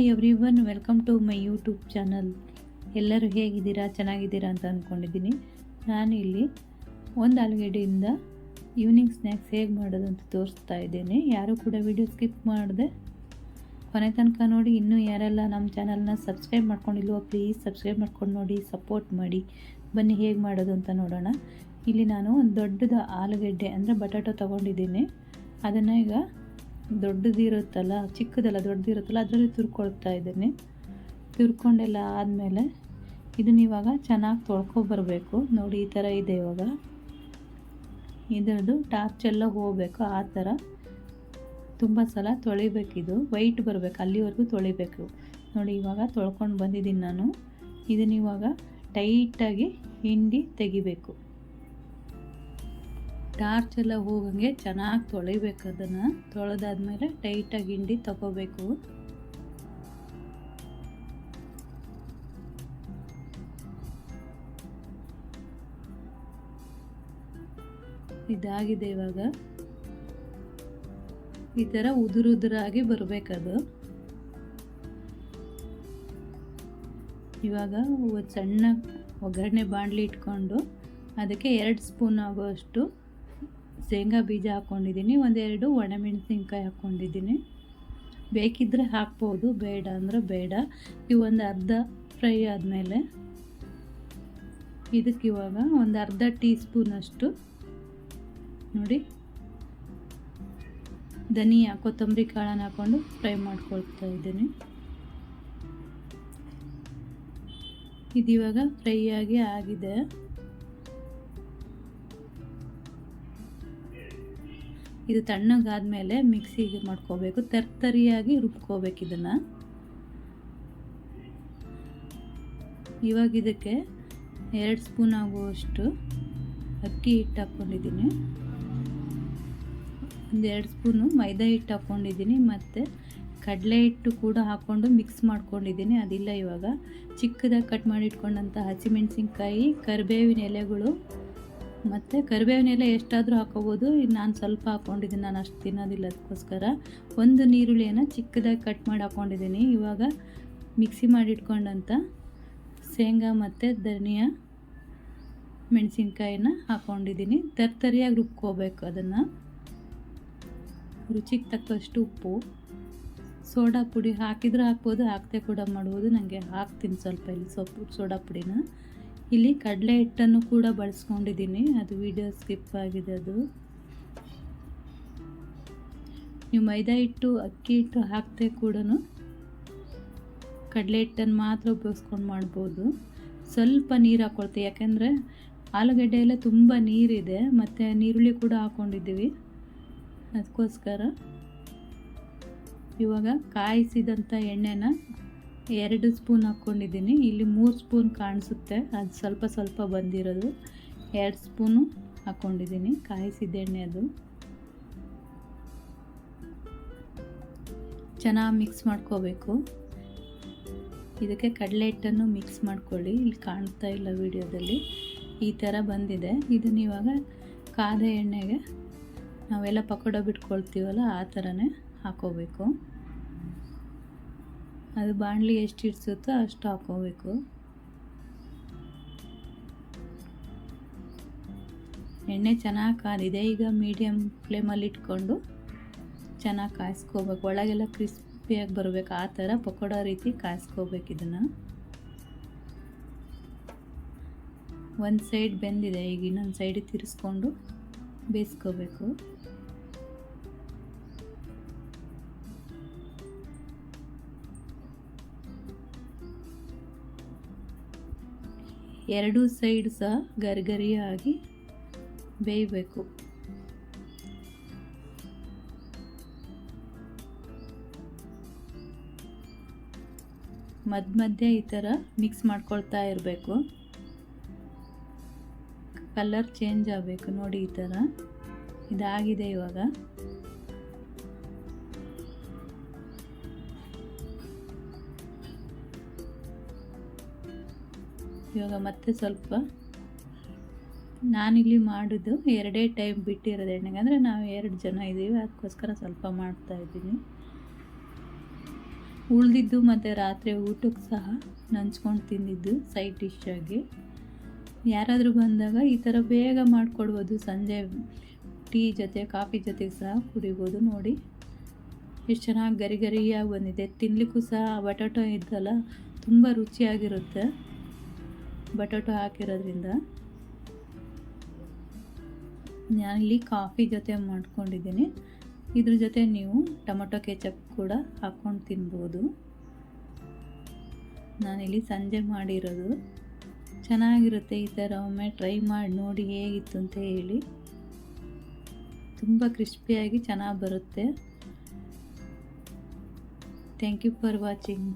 Hi everyone welcome to my YouTube channel ಎಲ್ಲರೂ ಹೇಗಿದ್ದೀರಾ? ಚೆನ್ನಾಗಿದ್ದೀರಾ ಅಂತ ಅಂದ್ಕೊಂಡಿದ್ದೀನಿ ನಾನು ಇಲ್ಲಿ ಒಂದು ಆಲೂಗೆಡ್ಡೆಯಿಂದ ಈವ್ನಿಂಗ್ ಸ್ನ್ಯಾಕ್ಸ್ ಹೇಗೆ ಮಾಡೋದು ಅಂತ ತೋರಿಸ್ತಾ ಇದ್ದೇನೆ. ಯಾರೂ ಕೂಡ ವಿಡಿಯೋ ಸ್ಕಿಪ್ ಮಾಡಿದೆ? ಕೊನೆ ತನಕ ನೋಡಿ, ಇನ್ನೂ ಯಾರೆಲ್ಲ ನಮ್ಮ ಚಾನಲ್ನ ಸಬ್ಸ್ಕ್ರೈಬ್ ಮಾಡ್ಕೊಂಡಿಲ್ವೋ ಪ್ಲೀಸ್ ಸಬ್ಸ್ಕ್ರೈಬ್ ಮಾಡ್ಕೊಂಡು ನೋಡಿ ಸಪೋರ್ಟ್ ಮಾಡಿ. ಬನ್ನಿ, ಹೇಗೆ ಮಾಡೋದು ಅಂತ ನೋಡೋಣ. ಇಲ್ಲಿ ನಾನು ಒಂದು ದೊಡ್ಡದ ಆಲೂಗೆಡ್ಡೆ ಅಂದರೆ ಬಟಾಟೊ ತೊಗೊಂಡಿದ್ದೀನಿ. ಅದನ್ನು ಈಗ ದೊಡ್ಡದಿರುತ್ತಲ್ಲ, ಚಿಕ್ಕದಲ್ಲ, ದೊಡ್ಡದಿರುತ್ತಲ್ಲ, ಅದರಲ್ಲಿ ತುರ್ಕೊಳ್ತಾ ಇದ್ದೀನಿ. ತುರ್ಕೊಂಡೆಲ್ಲ ಆದಮೇಲೆ ಇದನ್ನ ಇವಾಗ ಚೆನ್ನಾಗಿ ತೊಳ್ಕೊಬರಬೇಕು ನೋಡಿ, ಈ ಥರ ಇದೆ ಇವಾಗ. ಇದರದ್ದು ಟಾರ್ಚ್ ಎಲ್ಲ ಹೋಗಬೇಕು, ಆ ಥರ ತುಂಬ ಸಲ ತೊಳಿಬೇಕಿದು ವೈಟ್ ಬರಬೇಕು, ಅಲ್ಲಿವರೆಗೂ ತೊಳಿಬೇಕು. ನೋಡಿ, ಇವಾಗ ತೊಳ್ಕೊಂಡು ಬಂದಿದ್ದೀನಿ ನಾನು. ಇದನ್ನ ಇವಾಗ ಟೈಟಾಗಿ ಹಿಂಡಿ ತೆಗಿಬೇಕು. ಟಾರ್ಚ್ ಎಲ್ಲ ಹೋಗಂಗೆ ಚೆನ್ನಾಗಿ ತೊಳಿಬೇಕು ಅದನ್ನು. ತೊಳೆದಾದ್ಮೇಲೆ ಟೈಟಾಗಿ ಹಿಂಡಿ ತಗೋಬೇಕು. ಇದಾಗಿದೆ ಇವಾಗ. ಈ ಥರ ಉದುರುದುರಾಗಿ ಬರಬೇಕದು. ಇವಾಗ ಸಣ್ಣ ಒಗ್ಗರಣೆ ಬಾಣಲಿ ಇಟ್ಕೊಂಡು ಅದಕ್ಕೆ ಎರಡು ಸ್ಪೂನ್ ಆಗುವಷ್ಟು ಶೇಂಗಾ ಬೀಜ ಹಾಕ್ಕೊಂಡಿದ್ದೀನಿ, ಒಂದೆರಡು ಒಣಮೆಣಸಿನ್ಕಾಯಿ ಹಾಕ್ಕೊಂಡಿದ್ದೀನಿ. ಬೇಕಿದ್ದರೆ ಹಾಕ್ಬೋದು, ಬೇಡ ಅಂದರೆ ಬೇಡ. ಇವು ಒಂದು ಅರ್ಧ ಫ್ರೈ ಆದಮೇಲೆ ಇದಕ್ಕೆ ಇವಾಗ ಒಂದು ಅರ್ಧ ಟೀ ಸ್ಪೂನಷ್ಟು ನೋಡಿ, ಧನಿಯಾ, ಕೊತ್ತಂಬರಿ ಕಾಳನ್ನು ಹಾಕ್ಕೊಂಡು ಫ್ರೈ ಮಾಡ್ಕೊಳ್ತಾ ಇದ್ದೀನಿ. ಇದಿವಾಗ ಫ್ರೈ ಆಗಿ ಆಗಿದೆ. ಇದು ತಣ್ಣಗಾದ್ಮೇಲೆ ಮಿಕ್ಸಿಗೆ ಮಾಡ್ಕೋಬೇಕು. ತರ್ತರಿಯಾಗಿ ರುಬ್ಕೋಬೇಕು ಇದನ್ನು. ಇವಾಗ ಇದಕ್ಕೆ ಎರಡು ಸ್ಪೂನ್ ಆಗುವಷ್ಟು ಅಕ್ಕಿ ಹಿಟ್ಟು ಹಾಕ್ಕೊಂಡಿದ್ದೀನಿ. ಒಂದು ಎರಡು ಸ್ಪೂನು ಮೈದಾ ಹಿಟ್ಟು ಹಾಕ್ಕೊಂಡಿದ್ದೀನಿ ಮತ್ತು ಕಡಲೆ ಹಿಟ್ಟು ಕೂಡ ಹಾಕ್ಕೊಂಡು ಮಿಕ್ಸ್ ಮಾಡ್ಕೊಂಡಿದ್ದೀನಿ. ಅದಿಲ್ಲ ಇವಾಗ. ಚಿಕ್ಕದಾಗಿ ಕಟ್ ಮಾಡಿ ಇಟ್ಕೊಂಡಂಥ ಹಸಿಮೆಣಸಿನ್ಕಾಯಿ, ಕರಿಬೇವಿನ ಎಲೆಗಳು ಮತ್ತು ಕರಿಬೇವಿನ ಎಲೆ ಎಷ್ಟಾದರೂ ಹಾಕೋಬೋದು. ನಾನು ಸ್ವಲ್ಪ ಹಾಕ್ಕೊಂಡಿದ್ದೀನಿ ನಾನು ಅಷ್ಟು ತಿನ್ನೋದಿಲ್ಲ ಅದಕ್ಕೋಸ್ಕರ. ಒಂದು ನೀರುಳ್ಳಿಯನ್ನು ಚಿಕ್ಕದಾಗಿ ಕಟ್ ಮಾಡಿ ಹಾಕ್ಕೊಂಡಿದ್ದೀನಿ ಇವಾಗ ಮಿಕ್ಸಿ ಮಾಡಿಟ್ಕೊಂಡಂಥ ಶೇಂಗಾ ಮತ್ತು ಧನಿಯಾ ಮೆಣಸಿನ್ಕಾಯಿನ ಹಾಕ್ಕೊಂಡಿದ್ದೀನಿ ತರ್ತರಿಯಾಗಿ ರುಬ್ಕೋಬೇಕು ಅದನ್ನು. ರುಚಿಗೆ ತಕ್ಕಷ್ಟು ಉಪ್ಪು. ಸೋಡಾ ಪುಡಿ ಹಾಕಿದ್ರೆ ಹಾಕ್ಬೋದು. ಹಾಕದೆ ಕೂಡ ಮಾಡ್ಬೋದು. ನನಗೆ ಹಾಕ್ತೀನಿ ಸ್ವಲ್ಪ ಇಲ್ಲಿ ಸೊಪ್ಪು ಸೋಡಾ ಪುಡಿನ. ಇಲ್ಲಿ ಕಡಲೆ ಹಿಟ್ಟನ್ನು ಕೂಡ ಬಳಸ್ಕೊಂಡಿದ್ದೀನಿ. ಅದು ವಿಡಿಯೋ ಸ್ಕಿಪ್ ಆಗಿದೆ ಅದು. ನೀವು ಮೈದಾ ಹಿಟ್ಟು, ಅಕ್ಕಿ ಹಿಟ್ಟು ಹಾಕದೆ ಕೂಡ ಕಡಲೆ ಹಿಟ್ಟನ್ನು ಮಾತ್ರ ಉಪಯೋಗಿಸ್ಕೊಂಡು ಮಾಡ್ಬೋದು. ಸ್ವಲ್ಪ ನೀರು ಹಾಕ್ಕೊಳ್ತೀವಿ ಯಾಕೆಂದರೆ ಆಲೂಗಡ್ಡೆಯೆಲ್ಲ ತುಂಬ ನೀರಿದೆ. ಮತ್ತು ನೀರುಳ್ಳಿ ಕೂಡ ಹಾಕ್ಕೊಂಡಿದ್ದೀವಿ ಅದಕ್ಕೋಸ್ಕರ ಇವಾಗ ಕಾಯಿಸಿದಂಥ ಎಣ್ಣೆನ ಎರಡು ಸ್ಪೂನ್ ಹಾಕ್ಕೊಂಡಿದ್ದೀನಿ. ಇಲ್ಲಿ ಮೂರು ಸ್ಪೂನ್ ಕಾಣಿಸುತ್ತೆ. ಅದು ಸ್ವಲ್ಪ ಸ್ವಲ್ಪ ಬಂದಿರೋದು. ಎರಡು ಸ್ಪೂನು ಹಾಕ್ಕೊಂಡಿದ್ದೀನಿ. ಕಾಯಿಸಿದ ಎಣ್ಣೆ ಅದು. ಚೆನ್ನಾಗಿ ಮಿಕ್ಸ್ ಮಾಡ್ಕೋಬೇಕು. ಇದಕ್ಕೆ ಕಡಲೆ ಹಿಟ್ಟನ್ನು ಮಿಕ್ಸ್ ಮಾಡ್ಕೊಳ್ಳಿ. ಇಲ್ಲಿ ಕಾಣ್ತಾ ಇಲ್ಲ ವಿಡಿಯೋದಲ್ಲಿ. ಈ ಥರ ಬಂದಿದೆ. ಇದನ್ನು ಇವಾಗ ಕಾದ ಎಣ್ಣೆಗೆ ನಾವೆಲ್ಲ ಪಕೋಡ ಬಿಟ್ಕೊಳ್ತೀವಲ್ಲ, ಆ ಥರನೇ ಹಾಕೋಬೇಕು. ಅದು ಬಾಣಲಿ ಎಷ್ಟು ಇಡ್ಸುತ್ತೋ ಅಷ್ಟು ಹಾಕೋಬೇಕು ಎಣ್ಣೆ ಚೆನ್ನಾಗಿ ಕಾದಿದೆ, ಈಗ ಮೀಡಿಯಮ್ ಫ್ಲೇಮಲ್ಲಿ ಇಟ್ಕೊಂಡು ಚೆನ್ನಾಗಿ ಕಾಯಿಸ್ಕೋಬೇಕು. ಒಳಗೆಲ್ಲ ಕ್ರಿಸ್ಪಿಯಾಗಿ ಬರಬೇಕು. ಆ ಥರ ಪಕೋಡ ರೀತಿ ಕಾಯಿಸ್ಕೋಬೇಕು ಇದನ್ನು. ಒಂದು ಸೈಡ್ ಬೆಂದಿದೆ, ಈಗ ಇನ್ನೊಂದು ಸೈಡಿಗೆ ತಿರ್ಸ್ಕೊಂಡು ಬೇಯಿಸ್ಕೋಬೇಕು. ಎರಡೂ ಸೈಡ್ ಸಹ ಗರಿಗರಿಯಾಗಿ ಬೇಯಬೇಕು. ಮಧ್ಯ ಮಧ್ಯೆ ಈ ಥರ ಮಿಕ್ಸ್ ಮಾಡ್ಕೊಳ್ತಾ ಇರಬೇಕು. ಕಲರ್ ಚೇಂಜ್ ಆಗಬೇಕು ನೋಡಿ ಈ ಥರ. ಇದಾಗಿದೆ ಇವಾಗ. ಇವಾಗ ಮತ್ತೆ ಸ್ವಲ್ಪ ನಾನಿಲ್ಲಿ ಮಾಡಿದ್ದು ಎರಡೇ ಟೈಮ್ ಬಿಟ್ಟಿರೋದು ಎಣ್ಣೆಗೆ. ಅಂದರೆ ನಾವು ಎರಡು ಜನ ಇದ್ದೀವಿ, ಅದಕ್ಕೋಸ್ಕರ ಸ್ವಲ್ಪ ಮಾಡ್ತಾ ಇದ್ದೀನಿ. ಉಳಿದಿದ್ದು ಮತ್ತು ರಾತ್ರಿ ಊಟಕ್ಕೆ ಸಹ ನಂಚ್ಕೊಂಡು ತಿಂದಿದ್ದು ಸೈಡ್ ಡಿಶ್ ಆಗಿ. ಯಾರಾದರೂ ಬಂದಾಗ ಈ ಥರ ಬೇಗ ಮಾಡಿಕೊಡ್ಬೋದು. ಸಂಜೆ ಟೀ ಜೊತೆ, ಕಾಫಿ ಜೊತೆಗೆ ಸಹ ಕುಡಿಬೋದು ನೋಡಿ. ಎಷ್ಟು ಚೆನ್ನಾಗಿ ಗರಿ ಗರಿಯಾಗಿ ಬಂದಿದೆ. ತಿನ್ನಲಿಕ್ಕೂ ಸಹ ಬಟಾಟೊ ಇದ್ದಲ್ಲ ತುಂಬ ರುಚಿಯಾಗಿರುತ್ತೆ. ಬಟಾಟೊ ಹಾಕಿರೋದ್ರಿಂದ ನಾನಿಲ್ಲಿ ಕಾಫಿ ಜೊತೆ ಮಾಡ್ಕೊಂಡಿದ್ದೀನಿ. ಇದ್ರ ಜೊತೆ ನೀವು ಟೊಮೊಟೊ ಕೆಚಪ್ ಕೂಡ ಹಾಕ್ಕೊಂಡು ತಿನ್ಬೋದು. ನಾನಿಲ್ಲಿ ಸಂಜೆ ಮಾಡಿರೋದು. ಚೆನ್ನಾಗಿರುತ್ತೆ ಈ ಥರ ಒಮ್ಮೆ ಟ್ರೈ ಮಾಡಿ ನೋಡಿ ಹೇಗಿತ್ತು ಅಂತ ಹೇಳಿ. ತುಂಬ ಕ್ರಿಸ್ಪಿಯಾಗಿ ಚೆನ್ನಾಗಿ ಬರುತ್ತೆ. Thank you for watching.